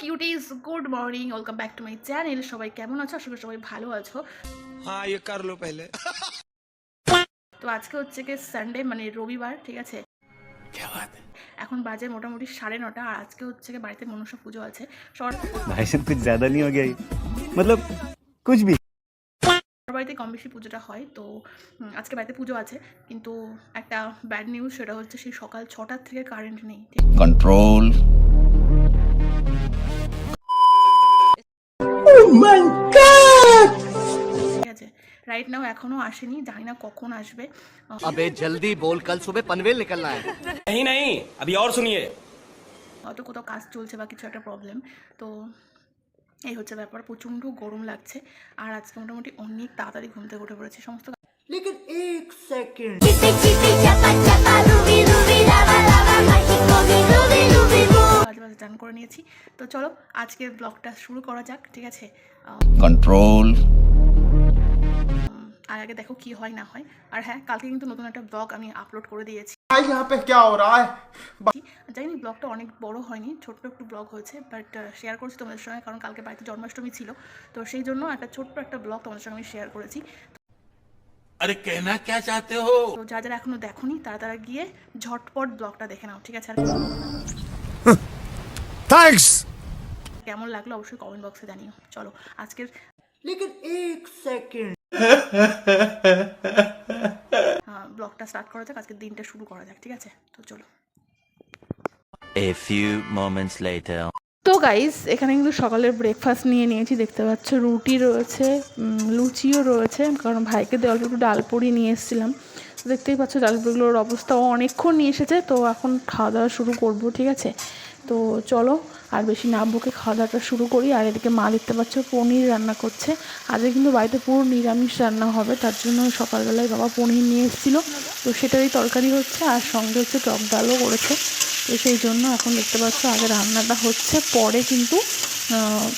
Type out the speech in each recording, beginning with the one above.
Cuties good morning welcome back to my channel সবাই কেমন আছো? আশা করি সবাই ভালো আছো। হ্যাঁ ইয়ে কারলো পহলে তো আজকে হচ্ছে কি সানডে মানে রবিবার ঠিক আছে? এখন বাজে মোটামুটি সাড়ে নটা আর আজকে হচ্ছে কি বাড়িতে মনসা পুজো আছে। ভাই সব কিছু জ্যাদা নি হো মতলব কুছ ভি বাড়িতে কম বেশি পুজোটা হয় তো আজকে বাড়িতে পুজো আছে কিন্তু একটা ব্যাড নিউজ সেটা হচ্ছে সেই সকাল ছটার থেকে কারেন্ট নেই কন্ট্রোল ঠিক कंट्रोल ঠিক আছে রাইট নাও এখনও আসেনি জানি না কখন আসবে আহ, अबे जल्दी बोल कल सुबह पनवेल निकलना है नहीं नहीं अभी और सुनिए হয়তো কোথাও কাজ চলছে বা কিছু একটা প্রবলেম তো এই হচ্ছে ব্যাপার প্রচণ্ড গরম লাগছে আর আজকে মোটামুটি অনেক তাড়াতাড়ি ঘুম থেকে উঠে পড়েছি সমস্ত लेकिन एक सेकंड করে নিয়েছি। তো চলো আজকের ব্লগটা শুরু করা যাক ঠিক আছে? কন্ট্রোল আর আগে দেখো কি হয় না হয়। আর হ্যাঁ কালকে কিন্তু নতুন একটা ব্লগ আমি আপলোড করে দিয়েছি। জানি ব্লগটা অনেক বড় হয়নি ছোট্ট একটু ব্লগ হয়েছে বাট শেয়ার করছি তোমাদের সঙ্গে কারণ কালকে বাড়িতে জন্মাষ্টমী ছিল। তো সেই জন্য একটা ছোট্ট একটা ব্লগ তোমাদের সঙ্গে আমি শেয়ার করেছি। আরে কেনা কে চাতে হো? যা যারা এখনও দেখোনি তারা তারা গিয়ে ঝটপট ব্লগটা দেখে নাও ঠিক আছে? আর থ্যাংকস কেমন লাগল অবশ্যই কমেন্ট বক্সে জানিও। চলো আজকের লেকিন এক সেকেন্ড ব্লগটা স্টার্ট করা যাক আজকের দিনটা শুরু করা যাক ঠিক আছে? তো চলো। এ ফিউ মোমেন্টস লেটার তো গাইস এখানে কিন্তু সকালের ব্রেকফাস্ট নিয়ে নিয়েছি দেখতে পাচ্ছ রুটি রয়েছে লুচিও রয়েছে কারণ ভাইকে দেওয়ার একটু ডাল পুরি নিয়ে এসেছিলাম। দেখতেই পাচ্ছ ডালপুরিগুলোর অবস্থা অনেকক্ষণ নিয়ে এসেছে তো এখন খাওয়া দাওয়া শুরু করব ঠিক আছে? তো চলো, আর বেশি না বকে খাওয়া দাওয়াটা শুরু করি। আর এদিকে মা দেখতে পাচ্ছ পনির রান্না করছে। আজকে কিন্তু বাড়িতে পুরো নিরামিষ রান্না হবে, তার জন্য সকালবেলায় বাবা পনির নিয়ে এসেছিল। তো সেটারই তরকারি হচ্ছে, আর সঙ্গে হচ্ছে টক ডালও করেছে। তো সেই জন্য এখন দেখতে পাচ্ছ আগে রান্নাটা হচ্ছে, পরে কিন্তু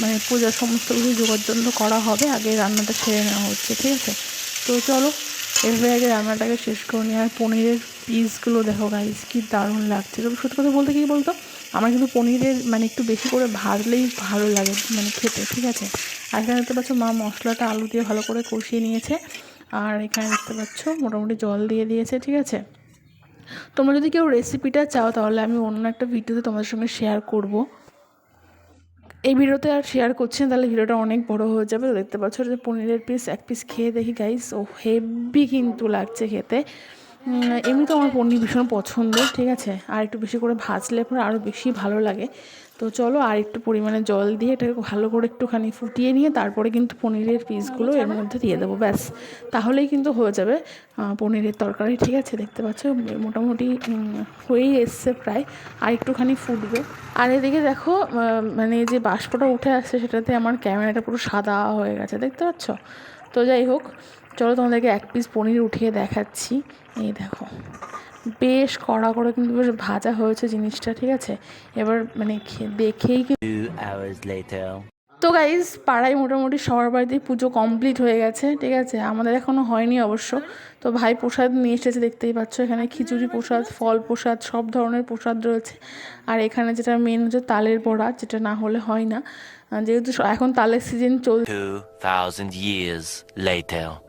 মানে পূজার সমস্ত কিছু জন্য করা হবে। আগে রান্নাটা সেরে নেওয়া হচ্ছে, ঠিক আছে? তো চলো, এভাবে আগে রান্নাটাকে শেষ করে নিয়ে আর পনিরের পিসগুলো দেখো গাইজ কি দারুণ লাগছে। তবে সত্যি কথা বলতে কী বলতো আমার কিন্তু পনিরের মানে একটু বেশি করে ভাজলেই ভালো লাগে মানে খেতে, ঠিক আছে? আর এখানে দেখতে পাচ্ছ মা মশলাটা আলু দিয়ে ভালো করে কষিয়ে নিয়েছে। আর এখানে দেখতে পাচ্ছ মোটামুটি জল দিয়ে দিয়েছে, ঠিক আছে? তোমরা যদি কেউ রেসিপিটা চাও, তাহলে আমি অন্য একটা ভিডিওতে তোমাদের সঙ্গে শেয়ার করব। এই ভিডিওতে আর শেয়ার করছি না, তাহলে ভিডিওটা অনেক বড় হয়ে যাবে। দেখতে পাচ্ছ যে পনিরের পিস এক পিস খেয়ে দেখি গাইস ও হেভি কিন্তু লাগছে খেতে। এমনি তো আমার পনির ভীষণ পছন্দ, ঠিক আছে? আর একটু বেশি করে ভাজলে পরে আরও বেশি ভালো লাগে। তো চলো আর একটু পরিমাণে জল দিয়ে এটাকে ভালো করে একটুখানি ফুটিয়ে নিয়ে তারপরে কিন্তু পনিরের পিসগুলো এর মধ্যে দিয়ে দেবো, ব্যাস। তাহলেই কিন্তু হয়ে যাবে পনিরের তরকারি, ঠিক আছে? দেখতে পাচ্ছ, মোটামুটি হয়েই এসছে প্রায়। আর একটুখানি ফুটবে। আর এদিকে দেখো মানে যে বাষ্পটা উঠে আসছে সেটাতে আমার ক্যামেরাটা পুরো সাদা হয়ে গেছে, দেখতে পাচ্ছ? তো যাই হোক চলো তোমাদেরকে এক পিস পনির উঠিয়ে দেখাচ্ছি। এই দেখো। বেশ কড়া করে কিন্তু বেশ ভাজা হয়েছে জিনিসটা, ঠিক আছে? এবার মানে দেখেই তো গাইজ পাড়ায় মোটামুটি সবার বাড়িতেই পুজো কমপ্লিট হয়ে গেছে ঠিক আছে? আমাদের এখনও হয়নি অবশ্য। তো ভাই প্রসাদ নিয়ে এসেছে দেখতেই পাচ্ছ। এখানে খিচুড়ি প্রসাদ ফল প্রসাদ সব ধরনের প্রসাদ রয়েছে। আর এখানে যেটা মেন হচ্ছে তালের বড়া যেটা না হলে হয় না। যেহেতু এখন তালের সিজন চলছে.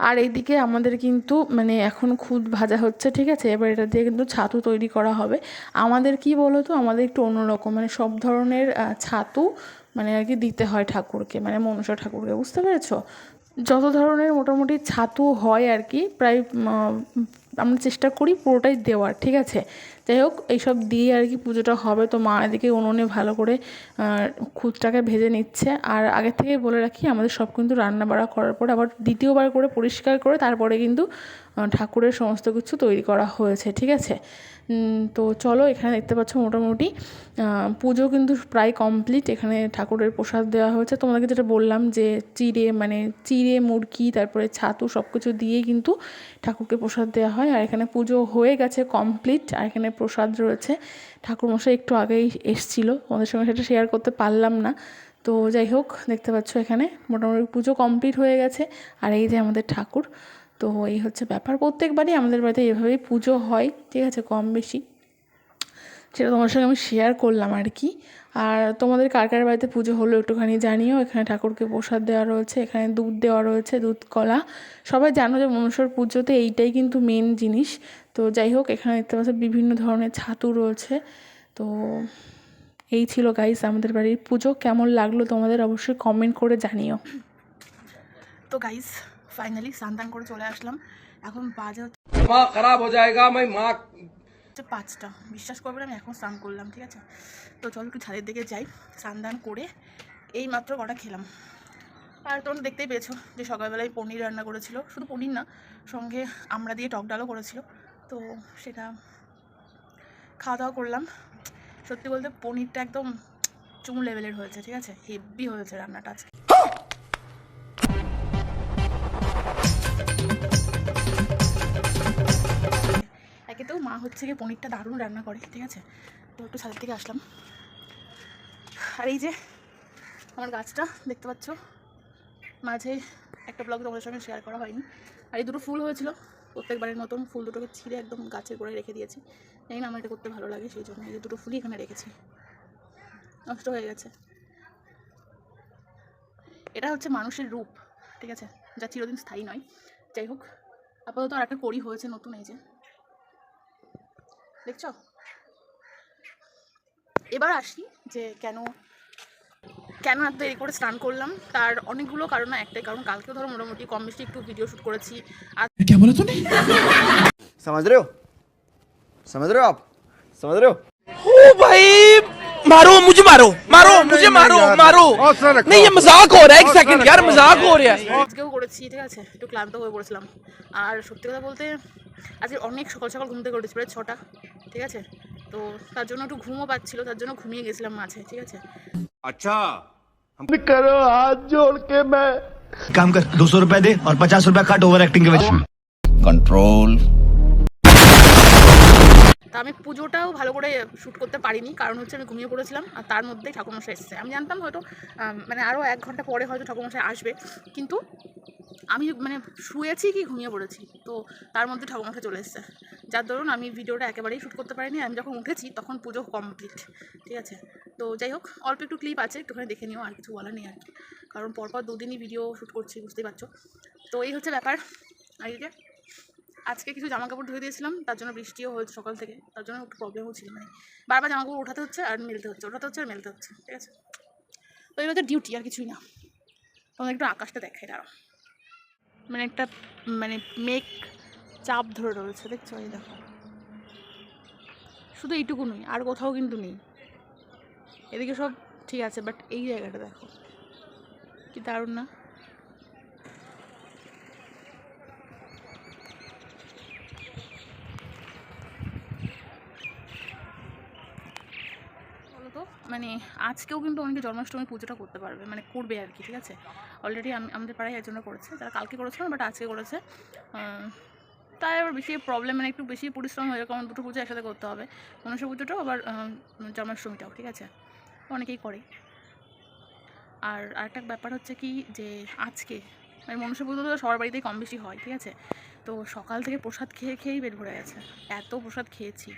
আর এইদিকে আমাদের কিন্তু মানে এখন খুদ ভাজা হচ্ছে ঠিক আছে? এবার এটা দিয়ে কিন্তু ছাতু তৈরি করা হবে। আমাদের কি বলো তো আমাদের একটু অন্যরকম মানে সব ধরনের ছাতু মানে আর কি দিতে হয় ঠাকুরকে মানে মনসা ঠাকুরকে, বুঝতে পেরেছ? যত ধরনের মোটামুটি ছাতু হয় আর কি, প্রায় আমরা চেষ্টা করি পুরোটাই দেওয়ার, ঠিক আছে? যাই হোক এইসব দিয়ে আর কি পুজোটা হবে। তো মা এদিকে উনুনে ভালো করে আহ, খুদটাকে ভেজে নিচ্ছে। আর আগে থেকে বলে রাখি আমাদের সব কিন্তু রান্না বাড়া করার পরে আবার দ্বিতীয়বার করে পরিষ্কার করে তারপরে কিন্তু ঠাকুরের সমস্ত কিছু তৈরি করা হয়েছে ঠিক আছে? তো চলো এখানে দেখতে পাচ্ছ মোটামুটি পুজো কিন্তু প্রায় কমপ্লিট এখানে ঠাকুরের প্রসাদ দেওয়া হয়েছে। তোমাদেরকে যেটা বললাম যে চিড়ে মানে চিড়ে মুরগি তারপরে ছাতু সব কিছু দিয়েই কিন্তু ঠাকুরকে প্রসাদ দেওয়া হয়। আর এখানে পুজো হয়ে গেছে কমপ্লিট আর এখানে প্রসাদ রয়েছে। ঠাকুরমশাই একটু আগেই এসছিল। তোমাদের সঙ্গে সেটা শেয়ার করতে পারলাম না। তো যাই হোক, দেখতে পাচ্ছ এখানে মোটামুটি পুজো কমপ্লিট হয়ে গেছে। আর এই যে আমাদের ঠাকুর, তো এই হচ্ছে ব্যাপার। প্রত্যেকবারই আমাদের বাড়িতে এভাবেই পুজো হয়, ঠিক আছে? কম বেশি। সেটা তোমার সঙ্গে আমি শেয়ার করলাম আর কি। আর তোমাদের কার কার বাড়িতে পুজো হলো একটুখানি জানিও। এখানে ঠাকুরকে প্রসাদ দেওয়া রয়েছে, এখানে দুধ দেওয়া রয়েছে, দুধ কলা। সবাই জানো যে মনুষ্যর পুজোতে এইটাই কিন্তু মেন জিনিস। তো যাই হোক এখানে দেখতে পাচ্ছ বিভিন্ন ধরনের ছাতু রয়েছে। তো এই ছিল গাইস আমাদের বাড়ির পুজো। কেমন লাগল তোমাদের অবশ্যই কমেন্ট করে জানিও। তো গাইস ফাইনালি স্নান করে চলে আসলাম। এখন বাজে মা খারাপ হয়ে যায়গা আমি মা পাঁচটা। বিশ্বাস করবে আমি এখন স্নান করলাম ঠিক আছে? তো চলো একটু ছাদের দিকে যাই স্নান দান করে এই মাত্র কটা খেলাম। আর তোমরা দেখতেই পেয়েছ যে সকালবেলায় পনির রান্না করেছিল। শুধু পনির না সঙ্গে আমরা দিয়ে টক ডালও করেছিল। তো সেটা খাওয়া দাওয়া করলাম। সত্যি বলতে পনিরটা একদম চুম লেভেলের হয়েছে, ঠিক আছে? হেভি হয়েছে রান্নাটা আজকে। তো মা হচ্ছে গিয়ে পনিরটা দারুণ রান্না করে, ঠিক আছে? তো একটু ছাদের থেকে আসলাম। আর এই যে আমার গাছটা, দেখতে পাচ্ছ? মাঝে একটা ব্লগ তোমাদের সঙ্গে শেয়ার করা হয়নি। আর এই দুটো ফুল হয়েছিল। প্রত্যেকবারের মতন ফুল দুটোকে ছিঁড়ে একদম গাছের গোড়ায় রেখে দিয়েছি। জানি না আমার এটা করতে ভালো লাগে, সেই জন্য এই দুটো ফুলই এখানে রেখেছি। নষ্ট হয়ে গেছে। এটা হচ্ছে মানুষের রূপ, ঠিক আছে? যা চিরদিন স্থায়ী নয়। যাই হোক, আপাতত আর একটা কড়ি হয়েছে নতুন, এই যে। দেখছ? এবার আসি যে কেন কেন এত দেরি করে স্নান করলাম তার অনেকগুলো কারণ না একটাই কারণ কালকেও ধরো মোটামুটি কম বেশি একটু ভিডিও শ্যুট করেছি আর समझ रहे हो समझ रहे हो आप समझ रहे हो ओ भाई मारो मुझे मारो मारो मुझे मारो मारो नहीं ये मजाक हो रहा है एक सेकंड यार मजाक हो रहा है আজকেও করেছি ঠিক আছে একটু ক্লান্ত হয়ে পড়েছিলাম আর সত্যি কথা বলতে আজকে অনেক সকাল সকাল ঘুম থেকে উঠেছি প্রায় ছটা ঠিক আছে তো তার জন্য একটু ঘুমও পাচ্ছিল তার জন্য ঘুমিয়ে গেছিলাম মাঝে ঠিক আছে अच्छा काम कर दो सौ रुपए दे और पचास रुपए काट ओवर एक्टिंग के वजह कंट्रोल তা আমি পুজোটাও ভালো করে শ্যুট করতে পারিনি কারণ হচ্ছে আমি ঘুমিয়ে পড়েছিলাম আর তার মধ্যেই ঠাকুরমশাই এসেছে আমি জানতাম হয়তো আম, মানে আরও এক ঘন্টা পরে হয়তো ঠাকুরমশাই আসবে কিন্তু আমি মানে শুয়েছি কি ঘুমিয়ে পড়েছি, তো তার মধ্যে ঠাকুরমশাই চলে এসেছে। যার দরুন আমি ভিডিওটা একেবারেই শ্যুট করতে পারিনি, আমি যখন উঠেছি তখন পুজো কমপ্লিট ঠিক আছে? তো যাই হোক, অল্প একটু ক্লিপ আছে, একটুখানি দেখে নিও, আর কিছু বলার নেই আর কি কারণ পরপর দুদিনই ভিডিও শ্যুট করছি, বুঝতেই পারছ? তো এই হচ্ছে ব্যাপার। এই আজকে কিছু জামা কাপড় ধুয়ে দিয়েছিলাম, তার জন্য বৃষ্টিও হয়েছে সকাল থেকে, তার জন্য একটু প্রবলেমও ছিল মানে বারবার জামা কাপড় ওঠাতে হচ্ছে আর মেলতে হচ্ছে, ওঠাতে হচ্ছে আর মেলতে হচ্ছে, ঠিক আছে? তো এই হচ্ছে ডিউটি আর কিছুই না। তোমাদের একটু আকাশটা দেখাই, দাঁড়াও। মানে একটা মানে মেঘ চাপ ধরে রয়েছে, দেখছ? এই দেখো। শুধু এইটুকু নই আর কোথাও কিন্তু নেই। এদিকে সব ঠিক আছে বাট এই জায়গাটা দেখো। কি দারুণ না? মানে আজকেও কিন্তু অনেকে জন্মাষ্টমী পুজোটা করতে পারবে মানে করবে আর কি, ঠিক আছে? অলরেডি আমাদের পাড়ায় একজনে করেছে, যারা কালকে করেছে না বাট আজকে করেছে। তাই আবার বেশি প্রবলেম মানে একটু বেশি পরিশ্রম হয়ে কারণ দুটো পুজো একসাথে করতে হবে। মনুষ্য পুজোটাও আবার জন্মাষ্টমীটাও, ঠিক আছে? অনেকেই করে। আর আরেকটা ব্যাপার হচ্ছে কি যে আজকে মানে মনুষ্য পুজো তো সবার বাড়িতেই কম বেশি হয়, ঠিক আছে? তো সকাল থেকে প্রসাদ খেয়ে, খেয়েই পেট ভরে গেছে। এত প্রসাদ খেয়েছি।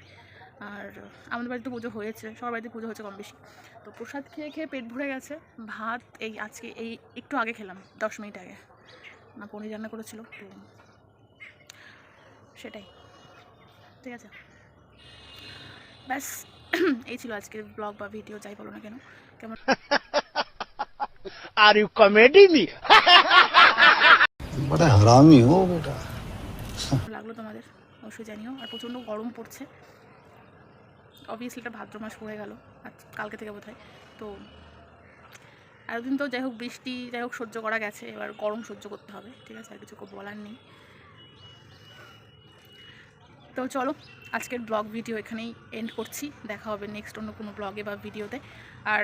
আর আমাদের বাড়িতে পুজো হয়েছে সবার বাড়িতে পুজো হয়েছে কম বেশি। তো প্রসাদ খেয়ে খেয়ে পেট ভরে গেছে। ভাত এই আজকে এই একটু আগে খেলাম দশ মিনিট আগে। মা পনির রান্না করেছিল তো সেটাই। ঠিক আছে? ব্যাস এই ছিল আজকের ব্লগ বা ভিডিও যাই বলো না কেন। কেমন আর ইউ কমেডি মি বড় হারামি ও বেটা। লাগল তোমাদের অবশ্যই জানিও। আর প্রচণ্ড গরম পড়ছে। অবভিয়াসলি এটা ভাদ্র মাস হয়ে গেল আজ কালকে থেকে বোধ তো এতদিন তো যাই হোক বৃষ্টি, যাই হোক সহ্য করা গেছে, এবার গরম সহ্য করতে হবে, ঠিক আছে? আর কিছু বলার নেই। তো চলো, আজকের ব্লগ ভিডিও এখানেই এন্ড করছি। দেখা হবে নেক্সট অন্য কোনো ব্লগে বা ভিডিওতে আর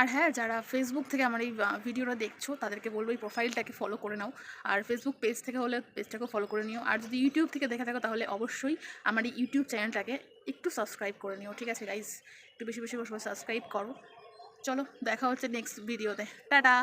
আর হ্যাঁ যারা ফেসবুক থেকে আমার এই ভিডিওটা দেখছ, তাদেরকে বলব এই প্রোফাইলটাকে ফলো করে নাও। আর ফেসবুক পেজ থেকে হলে পেজটাকেও ফলো করে নিও। আর যদি ইউটিউব থেকে দেখে থাকো, তাহলে অবশ্যই আমার এই ইউটিউব চ্যানেলটাকে একটু সাবস্ক্রাইব করে নিও, ঠিক আছে গাইজ একটু বেশি বেশি করে সাবস্ক্রাইব করো। চলো, দেখা হচ্ছে নেক্সট ভিডিওতে টাটা!